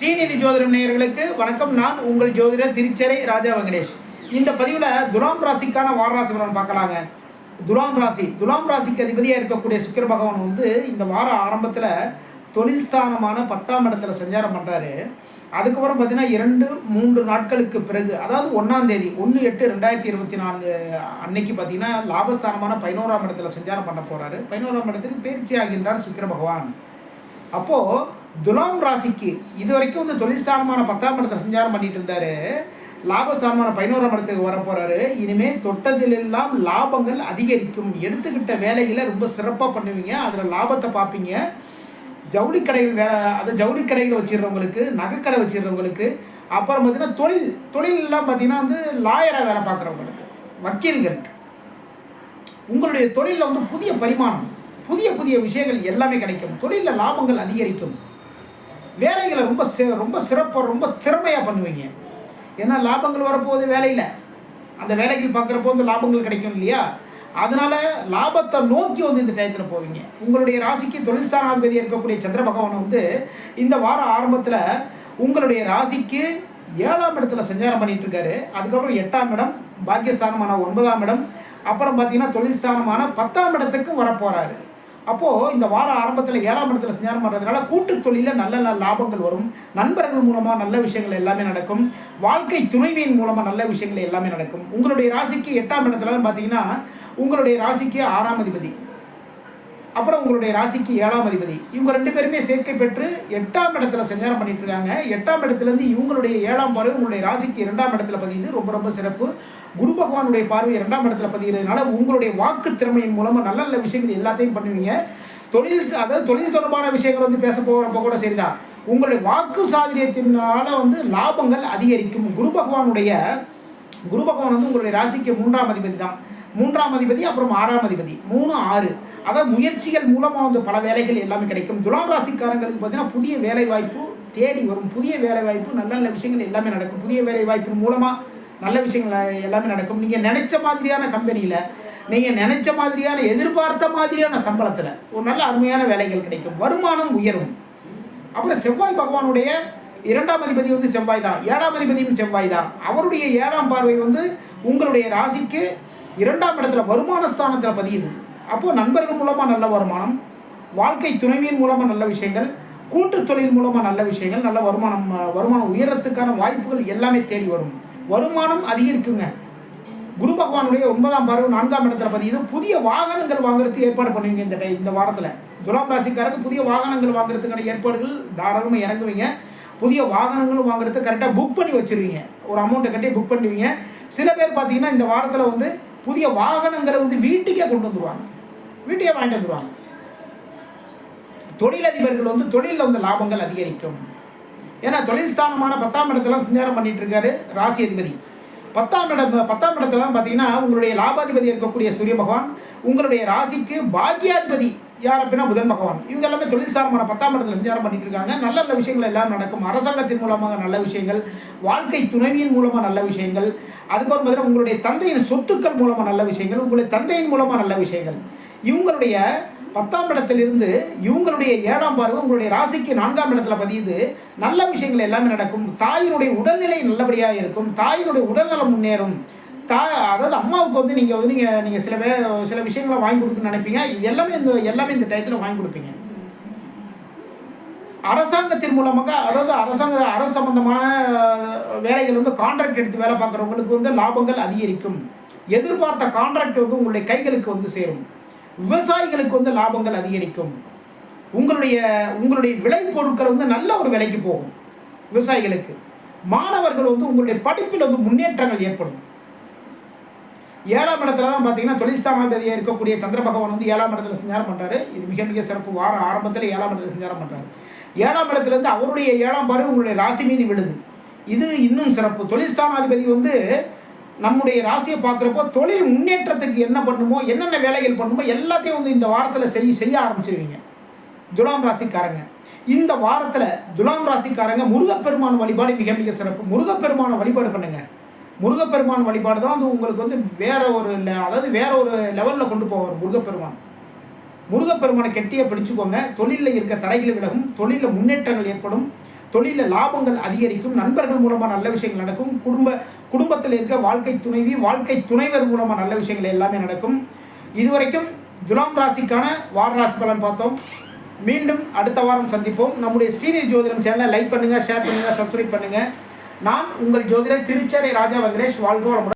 ஸ்ரீநிதி ஜோதிடம் நேயர்களுக்கு வணக்கம். நான் உங்கள் ஜோதிடர் திருச்சரை ராஜா வெங்கடேஷ். இந்த பதிவில் துலாம் ராசிக்கான வாரராசி பலன் பார்க்கலாங்க. துலாம் ராசி. துலாம் ராசிக்கு அதிபதியாக இருக்கக்கூடிய சுக்கர பகவான் வந்து இந்த வார ஆரம்பத்தில் தொழில் ஸ்தானமான பத்தாம் இடத்துல சஞ்சாரம் பண்ணுறாரு அதுக்கப்புறம் பார்த்தீங்கன்னா இரண்டு மூன்று நாட்களுக்கு பிறகு அதாவது ஒன்றாம் தேதி ஒன்று எட்டு ரெண்டாயிரத்தி இருபத்தி நாலு அன்னைக்கு பார்த்தீங்கன்னா லாபஸ்தானமான பதினோராம் இடத்துல சஞ்சாரம் பண்ண போகிறாரு பதினோராம் இடத்துக்கு பயிற்சி ஆகின்றார் சுக்கிர பகவான். அப்போது துலாம் ராசிக்கு இது வரைக்கும் வந்து தொழில்ஸ்தானமான பத்தாம் இடத்தை சஞ்சாரம் பண்ணிட்டு இருந்தாரு. லாபஸ்தானமான பதினோராம் இடத்துக்கு வர போறாரு. தொட்டதில் தொட்டதிலெல்லாம் லாபங்கள் அதிகரிக்கும். எடுத்துக்கிட்ட வேலைகளை ரொம்ப சிறப்பாக பண்ணுவீங்க. அதில் லாபத்தை பார்ப்பீங்க. ஜவுளி கடைகள் வேலை அது ஜவுளி கடைகள் வச்சிடுறவங்களுக்கு நகைக்கடை வச்சிடுறவங்களுக்கு அப்புறம் பார்த்தீங்கன்னா தொழில் தொழிலெல்லாம் பார்த்தீங்கன்னா வந்து லாயராக வேலை பார்க்குறவங்களுக்கு வக்கீல்களுக்கு. உங்களுடைய தொழிலில் வந்து புதிய பரிமாணம் புதிய புதிய விஷயங்கள் எல்லாமே கிடைக்கும். தொழிலில் லாபங்கள் அதிகரிக்கும். வேலைகளை ரொம்ப ரொம்ப சிறப்பாக ரொம்ப திறமையாக பண்ணுவீங்க. ஏன்னா லாபங்கள் வரப்போகுது வேலையில் அந்த வேலைகள் பார்க்குறப்போ வந்து லாபங்கள் கிடைக்கும் இல்லையா? அதனால் லாபத்தை நோக்கி வந்து இந்த டயத்தில் போவீங்க. உங்களுடைய ராசிக்கு தொழில் ஸ்தானாதிபதி இருக்கக்கூடிய சந்திர பகவான் வந்து இந்த வார ஆரம்பத்தில் உங்களுடைய ராசிக்கு ஏழாம் இடத்துல சஞ்சாரம் பண்ணிட்டு இருக்காரு. அதுக்கப்புறம் எட்டாம் இடம் பாக்கியஸ்தானமான ஒன்பதாம் இடம். அப்புறம் பார்த்தீங்கன்னா தொழில் ஸ்தானமான பத்தாம் இடத்துக்கும் வரப்போகிறாரு அப்போது இந்த வார ஆரம்பத்தில் ஏழாம் இடத்துல சஞ்சாரம் பண்ணுறதுனால கூட்டு தொழிலில் நல்ல நல்ல லாபங்கள் வரும். நண்பர்கள் மூலமாக நல்ல விஷயங்கள் எல்லாமே நடக்கும். வாழ்க்கை துணைவியின் மூலமாக நல்ல விஷயங்கள் எல்லாமே நடக்கும். உங்களுடைய ராசிக்கு எட்டாம் இடத்துல தான் பார்த்தீங்கன்னா உங்களுடைய ராசிக்கு ஆறாம் அதிபதி. அப்புறம் உங்களுடைய ராசிக்கு ஏழாம் அதிபதி. இவங்க ரெண்டு பேருமே சேர்க்கை பெற்று எட்டாம் இடத்துல சஞ்சாரம் பண்ணிட்டு இருக்காங்க. எட்டாம் இடத்துலேருந்து இவங்களுடைய ஏழாம் பார்வை உங்களுடைய ராசிக்கு இரண்டாம் இடத்துல பதியுது. ரொம்ப ரொம்ப சிறப்பு. குரு பகவானுடைய பார்வை இரண்டாம் இடத்துல பதிகிறதுனால உங்களுடைய வாக்கு திறமையின் மூலமாக நல்ல நல்ல விஷயங்கள் எல்லாத்தையும் பண்ணுவீங்க. தொழில் அதாவது தொழில் தொடர்பான விஷயங்கள் வந்து பேச போகிறப்ப கூட சரிதான். உங்களுடைய வாக்கு சாதுரியத்தினால வந்து லாபங்கள் அதிகரிக்கும். குரு பகவானுடைய குரு பகவான் வந்து உங்களுடைய ராசிக்கு மூன்றாம் அதிபதி தான். மூன்றாம் அதிபதி அப்புறம் ஆறாம் அதிபதி. மூணு ஆறு. அதாவது முயற்சிகள் மூலமாக வந்து பல வேலைகள் எல்லாமே கிடைக்கும். துலாம் ராசிக்காரங்களுக்கு பார்த்தீங்கன்னா புதிய வேலை வாய்ப்பு தேடி வரும். புதிய வேலை வாய்ப்பு நல்ல நல்ல விஷயங்கள் எல்லாமே நடக்கும். புதிய வேலை வாய்ப்பின் மூலமாக நல்ல விஷயங்கள் எல்லாமே நடக்கும். நீங்கள் நினைச்ச மாதிரியான கம்பெனியில் நீங்கள் நினைச்ச மாதிரியான எதிர்பார்த்த மாதிரியான சம்பளத்தில் ஒரு நல்ல அருமையான வேலைகள் கிடைக்கும். வருமானம் உயரும். அப்புறம் செவ்வாய் பகவானுடைய இரண்டாம் அதிபதி வந்து செவ்வாய் தான். ஏழாம் அதிபதியும் செவ்வாய் தான். அவருடைய ஏழாம் பார்வை வந்து உங்களுடைய ராசிக்கு இரண்டாம் இடத்துல வருமான ஸ்தானத்தில் பதியுது. அப்போது நண்பர்கள் மூலமாக நல்ல வருமானம் வாழ்க்கை துணைவியின் மூலமாக நல்ல விஷயங்கள் கூட்டு தொழில் மூலமாக நல்ல விஷயங்கள் நல்ல வருமானம் வருமானம் உயரத்துக்கான வாய்ப்புகள் எல்லாமே தேடி வரும். வருமானம் அதிகரிக்குங்க. குரு பகவானுடைய ஒன்பதாம் பார்வை நான்காம் இடத்துல பதியுது புதிய வாகனங்கள் வாங்குறதுக்கு ஏற்பாடு பண்ணுவீங்க இந்த இந்த வாரத்தில். துலாம் ராசிக்காரருக்கு புதிய வாகனங்கள் வாங்குறதுக்கான ஏற்பாடுகள் தாராளமாக இறங்குவீங்க. புதிய வாகனங்களும் வாங்குறதுக்கு கரெக்டாக புக் பண்ணி வச்சிருவீங்க. ஒரு அமௌண்ட்டை கட்டி புக் பண்ணுவீங்க. சில பேர் பார்த்தீங்கன்னா இந்த வாரத்தில் வந்து புதிய வாகனங்களை வந்து வீட்டுக்கே கொண்டு வந்துடுவாங்க வீட்டையே வாங்கிட்டு வந்துருவாங்க. தொழிலதிபர்கள் வந்து தொழிலில் வந்து லாபங்கள் அதிகரிக்கும். ஏன்னா தொழில் ஸ்தானமான பத்தாம் இடத்துல சஞ்சாரம் பண்ணிட்டு இருக்காரு ராசி அதிபதி. பத்தாம் இடம் பத்தாம் இடத்துல தான் பார்த்தீங்கன்னா உங்களுடைய லாபாதிபதி இருக்கக்கூடிய சூரிய பகவான் உங்களுடைய ராசிக்கு பாக்யாதிபதி யார் அப்படின்னா புதன் பகவான். இவங்க எல்லாமே தொழில் சாரமான பத்தாம் இடத்துல சஞ்சாரம் பண்ணிட்டு இருக்காங்க. நல்ல நல்ல விஷயங்கள் எல்லாம் நடக்கும். அரசாங்கத்தின் மூலமாக நல்ல விஷயங்கள் வாழ்க்கை துணைவியின் மூலமாக நல்ல விஷயங்கள். அதுக்கப்புறம் பார்த்தீங்கன்னா உங்களுடைய தந்தையின் சொத்துக்கள் மூலமாக நல்ல விஷயங்கள் உங்களுடைய தந்தையின் மூலமாக நல்ல விஷயங்கள். இவங்களுடைய பத்தாம் இடத்திலிருந்து இவங்களுடைய ஏழாம் பார்வை உங்களுடைய ராசிக்கு நான்காம் இடத்துல பதியுது. நல்ல விஷயங்கள் எல்லாமே நடக்கும். தாயினுடைய உடல்நிலை நல்லபடியாக இருக்கும். தாயினுடைய உடல்நலம் முன்னேறும். தாய் அதாவது அம்மாவுக்கு வந்து நீங்கள் வந்து நீங்கள் நீங்கள் சில பேர் சில விஷயங்களை வாங்கி கொடுக்குன்னு நினைப்பீங்க. எல்லாமே இந்த எல்லாமே இந்த டயத்தில் வாங்கி கொடுப்பீங்க. அரசாங்கத்தின் மூலமாக அதாவது அரசாங்க அரசு சம்பந்தமான வேலைகள் வந்து கான்ட்ராக்ட் எடுத்து வேலை பார்க்குறவங்களுக்கு வந்து லாபங்கள் அதிகரிக்கும். எதிர்பார்த்த கான்ட்ராக்ட் வந்து உங்களுடைய கைகளுக்கு வந்து சேரும். விவசாயிகளுக்கு வந்து லாபங்கள் அதிகரிக்கும். உங்களுடைய உங்களுடைய விளைபொருட்கள் வந்து நல்ல ஒரு விலைக்கு போகும் விவசாயிகளுக்கு. மாணவர்கள் வந்து உங்களுடைய படிப்பில் வந்து முன்னேற்றங்கள் ஏற்படும். ஏழாம் இடத்துல தான் பார்த்தீங்கன்னா தொழில்ஸ்தானாதிபதியாக இருக்கக்கூடிய சந்திர பகவான் வந்து ஏழாம் இடத்துல சஞ்சாரம் பண்ணுறாரு இது மிக மிக சிறப்பு. வார ஆரம்பத்தில் ஏழாம் இடத்துல சஞ்சாரம் பண்ணுறாரு ஏழாம் இடத்துலேருந்து அவருடைய ஏழாம் பார்வை உங்களுடைய ராசி மீது விழுது. இது இன்னும் சிறப்பு. தொழில்ஸ்தானாதிபதி வந்து நம்முடைய ராசியை பார்க்குறப்போ தொழில் முன்னேற்றத்துக்கு என்ன பண்ணுமோ என்னென்ன வேலைகள் பண்ணுமோ எல்லாத்தையும் வந்து இந்த வாரத்தில் செய் செய்ய ஆரம்பிச்சிருவீங்க. துலாம் ராசிக்காரங்க. இந்த வாரத்தில் துலாம் ராசிக்காரங்க முருகப்பெருமான் வழிபாடு மிக மிக சிறப்பு. முருகப்பெருமான வழிபாடு பண்ணுங்க. முருகப்பெருமான் வழிபாடு தான் வந்து உங்களுக்கு வந்து வேற ஒரு அதாவது வேற ஒரு லெவலில் கொண்டு போவார் முருகப்பெருமான். முருகப்பெருமானை கெட்டியாக பிடிச்சுக்கோங்க. தொழிலில் இருக்க தடைகள் விலகும். தொழிலில் முன்னேற்றங்கள் ஏற்படும். தொழிலில் லாபங்கள் அதிகரிக்கும் நண்பர்கள் மூலமாக நல்ல விஷயங்கள் நடக்கும் குடும்ப குடும்பத்தில் இருக்க வாழ்க்கை துணைவி வாழ்க்கை துணைவர் மூலமாக நல்ல விஷயங்கள் எல்லாமே நடக்கும். இதுவரைக்கும் துலாம் ராசிக்கான வார ராசி பலன் பார்த்தோம். மீண்டும் அடுத்த வாரம் சந்திப்போம். நம்முடைய ஸ்ரீநிதி ஜோதிடம் சேனலை லைக் பண்ணுங்கள் ஷேர் பண்ணுங்கள் சப்ஸ்கிரைப் பண்ணுங்கள் நான் உங்கள் ஜோதிடர் திருச்சேரி ராஜா வெங்கடேஷ். வாழ்க வளமுடன்.